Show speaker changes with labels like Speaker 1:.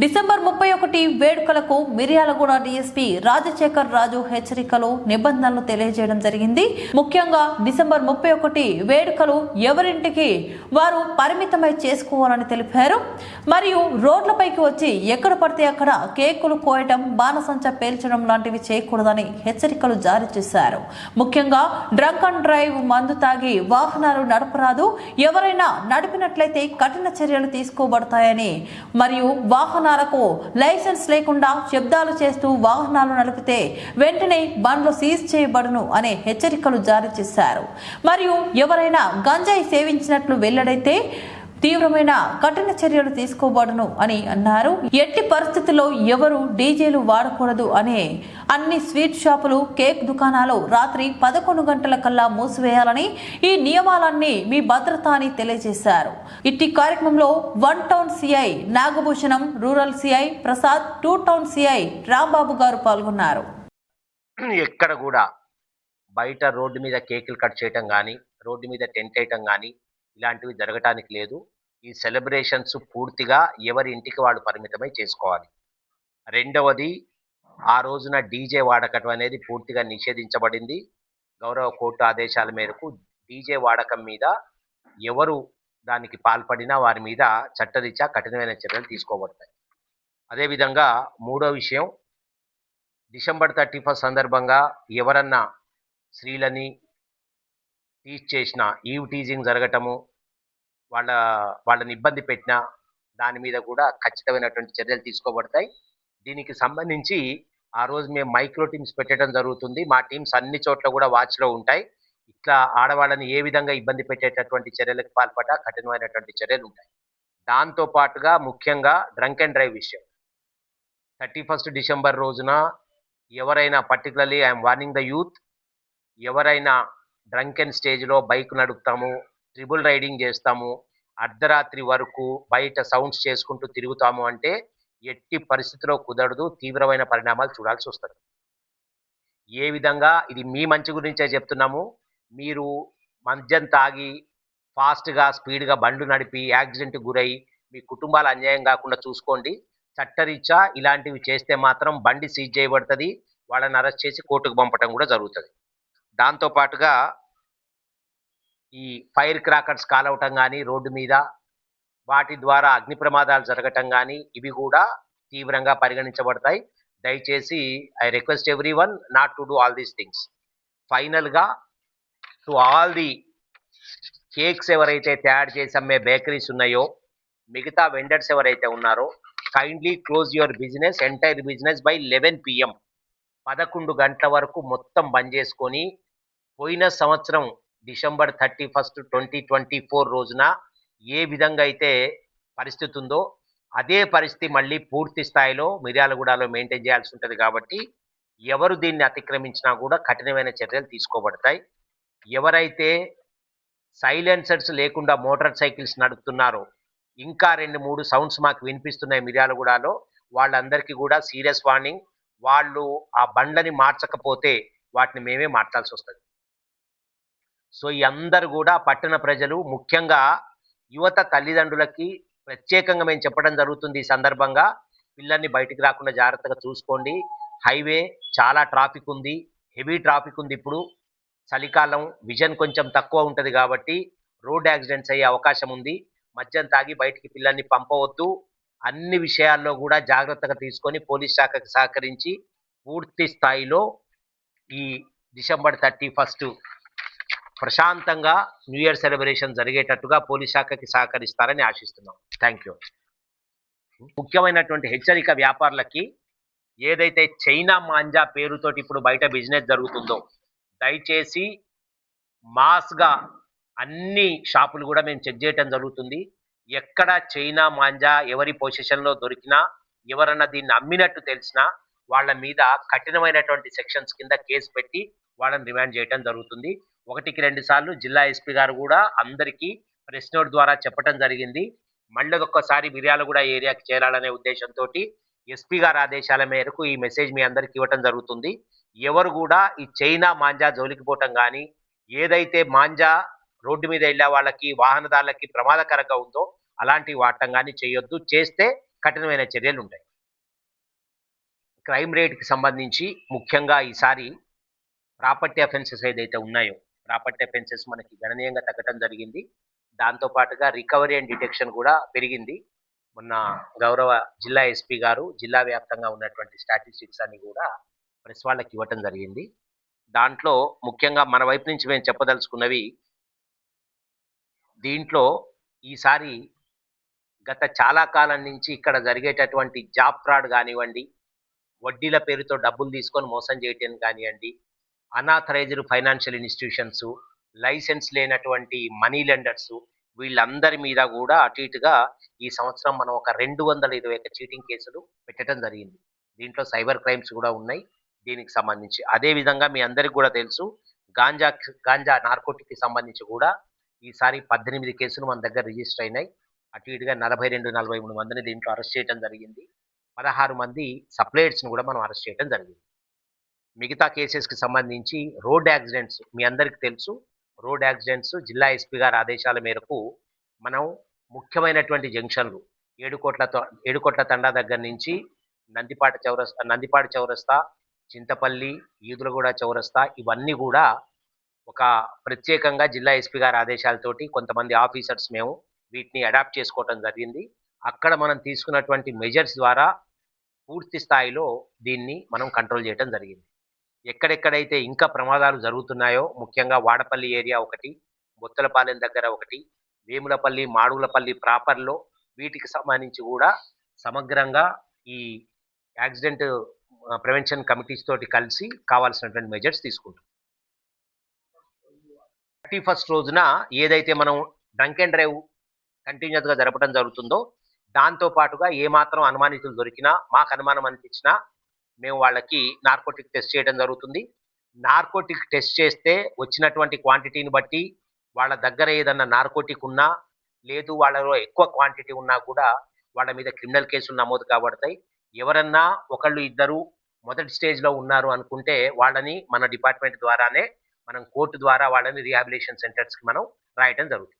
Speaker 1: December ముప్పై ఒకటి వేడుకలకు మిర్యాలగూడ డీఎస్పీ రాజశేఖర్ రాజు హెచ్చరికలు నిబంధనలు తెలియజేయడం జరిగింది. ముఖ్యంగా డిసెంబర్ ముప్పై ఒకటి వేడుకలు ఎవరింటికి వారు పరిమితమై చేసుకోవాలని తెలిపారు. మరియు రోడ్లపైకి వచ్చి ఎక్కడ పడితే అక్కడ కేకులు కోయటం బాణసంచ పేల్చడం లాంటివి చేయకూడదని హెచ్చరికలు జారీ చేశారు. ముఖ్యంగా డ్రంక్ అండ్ డ్రైవ్ మందు తాగి వాహనాలు నడపరాదు. ఎవరైనా నడిపినట్లయితే కఠిన చర్యలు తీసుకోబడతాయని మరియు వాహనాలకు లైసెన్స్ లేకుండా శబ్దాలు చేస్తూ వాహనాలు నడిపితే వెంటనే బండ్లు సీజ్ చేయబడును అనే హెచ్చరికలు జారీ చేశారు. మరియు ఎవరైనా గంజాయి సేవించినట్లు వెల్లడైతే తీవ్రమైన కఠిన చర్యలు తీసుకోబడును అని అన్నారు. ఎట్టి పరిస్థితుల్లో ఎవరు డీజేలు వాడకూడదు అనే అన్ని స్వీట్ షాపులు కేక్ దుకాణాలు రాత్రి పదకొండు గంటల కల్లా మూసివేయాలని ఈ నియమాలన్నీ మీ భద్రత అని తెలియజేశారు. ఇట్టి కార్యక్రమంలో one town CI Nagabhushanam rural CI Prasad two town CI Rambabu garu పాల్గొన్నారు.
Speaker 2: ఎక్కడ కూడా బయట రోడ్డు మీద కేకులు కట్ చేయటం కానీ రోడ్డు మీద టెంట్ వేయటం కానీ ఇలాంటివి జరగటానికి లేదు. ఈ సెలబ్రేషన్స్ పూర్తిగా ఎవరి ఇంటికి వాళ్ళు పరిమితమై చేసుకోవాలి. రెండవది ఆ రోజున డీజే వాడకం అనేది పూర్తిగా నిషేధించబడింది. గౌరవ కోర్టు ఆదేశాల మేరకు డీజే వాడకం మీద ఎవరు దానికి పాల్పడినా వారి మీద చట్టరీత్యా కఠినమైన చర్యలు తీసుకోబడతాయి. అదేవిధంగా మూడో విషయం డిసెంబర్ థర్టీ ఫస్ట్ సందర్భంగా ఎవరన్నా స్త్రీలని టీచ్ చేసిన ఈవ్ టీజింగ్ జరగటము వాళ్ళ వాళ్ళని ఇబ్బంది పెట్టినా దాని మీద కూడా ఖచ్చితమైనటువంటి చర్యలు తీసుకోబడతాయి. దీనికి సంబంధించి ఆ రోజు మేము మైక్రో టీమ్స్ పెట్టడం జరుగుతుంది. మా టీమ్స్ అన్ని చోట్ల కూడా వాచ్లో ఉంటాయి. ఇట్లా ఆడవాళ్ళని ఏ విధంగా ఇబ్బంది పెట్టేటటువంటి చర్యలకు పాల్పడ్డా కఠినమైనటువంటి చర్యలు ఉంటాయి. దాంతో పాటుగా ముఖ్యంగా డ్రంక్ అండ్ డ్రైవ్ విషయం. థర్టీ ఫస్ట్ డిసెంబర్ రోజున ఎవరైనా particularly I'm warning the youth ఎవరైనా డ్రంకెన్ స్టేజ్లో బైక్ నడుపుతాము ట్రిబుల్ రైడింగ్ చేస్తాము అర్ధరాత్రి వరకు బయట సౌండ్స్ చేసుకుంటూ తిరుగుతాము అంటే ఎట్టి పరిస్థితిలో కుదరదు తీవ్రమైన పరిణామాలు చూడాల్సి వస్తుంది. ఏ విధంగా ఇది మీ మంచి గురించే చెప్తున్నాము. మీరు మద్యం తాగి ఫాస్ట్గా స్పీడ్గా బండ్లు నడిపి యాక్సిడెంట్ గురై మీ కుటుంబాలు అన్యాయం కాకుండా చూసుకోండి. చట్టరీత్యా ఇలాంటివి చేస్తే మాత్రం బండి సీజ్ చేయబడుతుంది వాళ్ళని అరెస్ట్ చేసి కోర్టుకు పంపడం కూడా జరుగుతుంది. దాంతో పాటుగా ఈ ఫైర్ క్రాకర్స్ కాలవటం కానీ రోడ్డు మీద వాటి ద్వారా అగ్ని ప్రమాదాలు జరగటం కానీ ఇవి కూడా తీవ్రంగా పరిగణించబడతాయి. దయచేసి I request every one not to do all these things. ఫైనల్గా టు ఆల్ ది కేక్స్ ఎవరైతే తయారు చేసి అమ్మే బేకరీస్ ఉన్నాయో మిగతా వెండర్స్ ఎవరైతే ఉన్నారో kindly close your business entire business by eleven PM పదకొండు గంటల వరకు మొత్తం బంద్ చేసుకొని పోయిన సంవత్సరం December thirty first twenty twenty four రోజున ఏ విధంగా అయితే పరిస్థితి ఉందో అదే పరిస్థితి మళ్ళీ పూర్తి స్థాయిలో మిర్యాలగూడలో మెయింటైన్ చేయాల్సి ఉంటుంది కాబట్టి ఎవరు దీన్ని అతిక్రమించినా కూడా కఠినమైన చర్యలు తీసుకోబడతాయి. ఎవరైతే సైలెన్సర్స్ లేకుండా మోటార్ సైకిల్స్ నడుపుతున్నారో ఇంకా రెండు మూడు సౌండ్స్ మాకు వినిపిస్తున్నాయి మిర్యాలగూడలో వాళ్ళందరికీ కూడా సీరియస్ వార్నింగ్. వాళ్ళు ఆ బండ్లని మార్చకపోతే వాటిని మేమే మార్చాల్సి వస్తుంది. సో ఈ అందరు కూడా పట్టణ ప్రజలు ముఖ్యంగా యువత తల్లిదండ్రులకి ప్రత్యేకంగా మేము చెప్పడం జరుగుతుంది ఈ సందర్భంగా. పిల్లల్ని బయటికి రాకుండా జాగ్రత్తగా చూసుకోండి. హైవే చాలా ట్రాఫిక్ ఉంది హెవీ ట్రాఫిక్ ఉంది ఇప్పుడు. చలికాలం విజన్ కొంచెం తక్కువ ఉంటుంది కాబట్టి రోడ్ యాక్సిడెంట్స్ అయ్యే అవకాశం ఉంది. మద్యం తాగి బయటికి పిల్లల్ని పంపవద్దు. అన్ని విషయాల్లో కూడా జాగ్రత్తగా తీసుకొని పోలీస్ శాఖకు సహకరించి పూర్తి స్థాయిలో ఈ డిసెంబర్ థర్టీ ఫస్ట్ ప్రశాంతంగా న్యూ ఇయర్ సెలబ్రేషన్ జరిగేటట్టుగా పోలీస్ శాఖకి సహకరిస్తారని ఆశిస్తున్నాం. Thank you. ముఖ్యమైనటువంటి హెచ్చరిక వ్యాపారులకి ఏదైతే చైనా మాంజా పేరుతోటి ఇప్పుడు బయట బిజినెస్ జరుగుతుందో దయచేసి మాస్గా అన్ని షాపులు కూడా మేము చెక్ చేయటం జరుగుతుంది. ఎక్కడ చైనా మాంజా ఎవరి పొజిషన్లో దొరికినా ఎవరన్నా దీన్ని అమ్మినట్టు తెలిసినా వాళ్ళ మీద కఠినమైనటువంటి సెక్షన్స్ కింద కేసు పెట్టి వాళ్ళని రిమాండ్ చేయటం జరుగుతుంది. ఒకటికి రెండు సార్లు జిల్లా ఎస్పీ గారు కూడా అందరికీ ప్రెస్ నోట్ ద్వారా చెప్పడం జరిగింది. మళ్ళీ ఒక్కసారి మిర్యాలగూడ ఏరియాకి చేరాలనే ఉద్దేశంతో ఎస్పీ గారి ఆదేశాల మేరకు ఈ మెసేజ్ మీ అందరికి ఇవ్వటం జరుగుతుంది. ఎవరు కూడా ఈ చైనా మాంజా జోలికి పోవటం కానీ ఏదైతే మాంజా రోడ్డు మీద వెళ్ళే వాళ్ళకి వాహనదారులకి ప్రమాదకరంగా ఉందో అలాంటి వాడటం కానీ చేయొద్దు. చేస్తే కఠినమైన చర్యలు ఉంటాయి. క్రైమ్ రేట్కి సంబంధించి ముఖ్యంగా ఈసారి ప్రాపర్టీ అఫెన్సెస్ ఏదైతే ఉన్నాయో ప్రాపర్టీ అఫెన్సెస్ మనకి గణనీయంగా తగ్గడం జరిగింది. దాంతో పాటుగా రికవరీ అండ్ డిటెక్షన్ కూడా పెరిగింది. మొన్న గౌరవ జిల్లా ఎస్పీ గారు జిల్లా వ్యాప్తంగా ఉన్నటువంటి స్టాటిస్టిక్స్ అన్ని కూడా ప్రెస్ వాళ్ళకి ఇవ్వటం జరిగింది. దాంట్లో ముఖ్యంగా మన వైపు నుంచి మేము చెప్పదలుచుకున్నవి దీంట్లో ఈసారి గత చాలా కాలం నుంచి ఇక్కడ జరిగేటటువంటి జాబ్ ఫ్రాడ్ కానివ్వండి వడ్డీల పేరుతో డబ్బులు తీసుకొని మోసం చేయటం కానివ్వండి అనాథరైజ్డ్ ఫైనాన్షియల్ ఇన్స్టిట్యూషన్స్ లైసెన్స్ లేనటువంటి మనీ లెండర్స్ వీళ్ళందరి మీద కూడా అటు ఇటుగా ఈ సంవత్సరం మనం ఒక రెండు వందల ఇరవై ఒక చీటింగ్ కేసులు పెట్టడం జరిగింది. దీంట్లో సైబర్ క్రైమ్స్ కూడా ఉన్నాయి. దీనికి సంబంధించి అదే విధంగా మీ అందరికి కూడా తెలుసు గాంజా గాంజా నార్కోటిక్కి సంబంధించి కూడా ఈసారి పద్దెనిమిది కేసులు మన దగ్గర రిజిస్టర్ అయినాయి. అటు ఇటుగా నలభై రెండు నలభై మూడు మందిని దీంట్లో అరెస్ట్ చేయడం జరిగింది. పదహారు మంది సప్లయర్స్ని కూడా మనం అరెస్ట్ చేయడం జరిగింది. మిగతా కేసెస్కి సంబంధించి రోడ్ యాక్సిడెంట్స్ మీ అందరికీ తెలుసు. రోడ్ యాక్సిడెంట్స్ జిల్లా ఎస్పీ గారి ఆదేశాల మేరకు మనం ముఖ్యమైనటువంటి జంక్షన్లు ఏడుకోట్ల ఏడుకోట్ల తండా దగ్గర నుంచి నందిపాట చౌరస్తా నందిపాట చౌరస్తా చింతపల్లి ఈదులగూడ చౌరస్తా ఇవన్నీ కూడా ఒక ప్రత్యేకంగా జిల్లా ఎస్పీ గారి ఆదేశాలతోటి కొంతమంది ఆఫీసర్స్ మేము వీటిని అడాప్ట్ చేసుకోవటం జరిగింది. అక్కడ మనం తీసుకున్నటువంటి మెజర్స్ ద్వారా పూర్తి స్థాయిలో దీన్ని మనం కంట్రోల్ చేయడం జరిగింది. ఎక్కడెక్కడైతే ఇంకా ప్రమాదాలు జరుగుతున్నాయో ముఖ్యంగా వాడపల్లి ఏరియా ఒకటి బొత్తలపాలెం దగ్గర ఒకటి వేములపల్లి మాడుగులపల్లి ప్రాపర్లో వీటికి సంబంధించి కూడా సమగ్రంగా ఈ యాక్సిడెంట్ ప్రివెన్షన్ కమిటీస్ తోటి కలిసి కావాల్సినటువంటి మెజర్స్ తీసుకుంటాం. థర్టీ ఫస్ట్ రోజున ఏదైతే మనం డ్రంక్ అండ్ డ్రైవ్ కంటిన్యూస్గా జరపడం జరుగుతుందో దాంతో పాటుగా ఏమాత్రం అనుమానితులు దొరికినా మాకు అనుమానం అనిపించినా మేము వాళ్ళకి నార్కోటిక్ టెస్ట్ చేయడం జరుగుతుంది. నార్కోటిక్ టెస్ట్ చేస్తే వచ్చినటువంటి క్వాంటిటీని బట్టి వాళ్ళ దగ్గర ఏదన్నా నార్కోటిక్ ఉన్నా లేదు వాళ్ళలో ఎక్కువ క్వాంటిటీ ఉన్నా కూడా వాళ్ళ మీద క్రిమినల్ కేసులు నమోదు కాబడతాయి. ఎవరన్నా ఒకళ్ళు ఇద్దరు మొదటి స్టేజ్లో ఉన్నారు అనుకుంటే వాళ్ళని మన డిపార్ట్మెంట్ ద్వారానే మనం కోర్టు ద్వారా వాళ్ళని రీహాబిలేషన్ సెంటర్స్కి మనం రాయటం జరుగుతుంది.